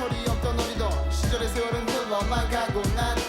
철이 없던 우리도 시절의 세월은 흘러만 가고 난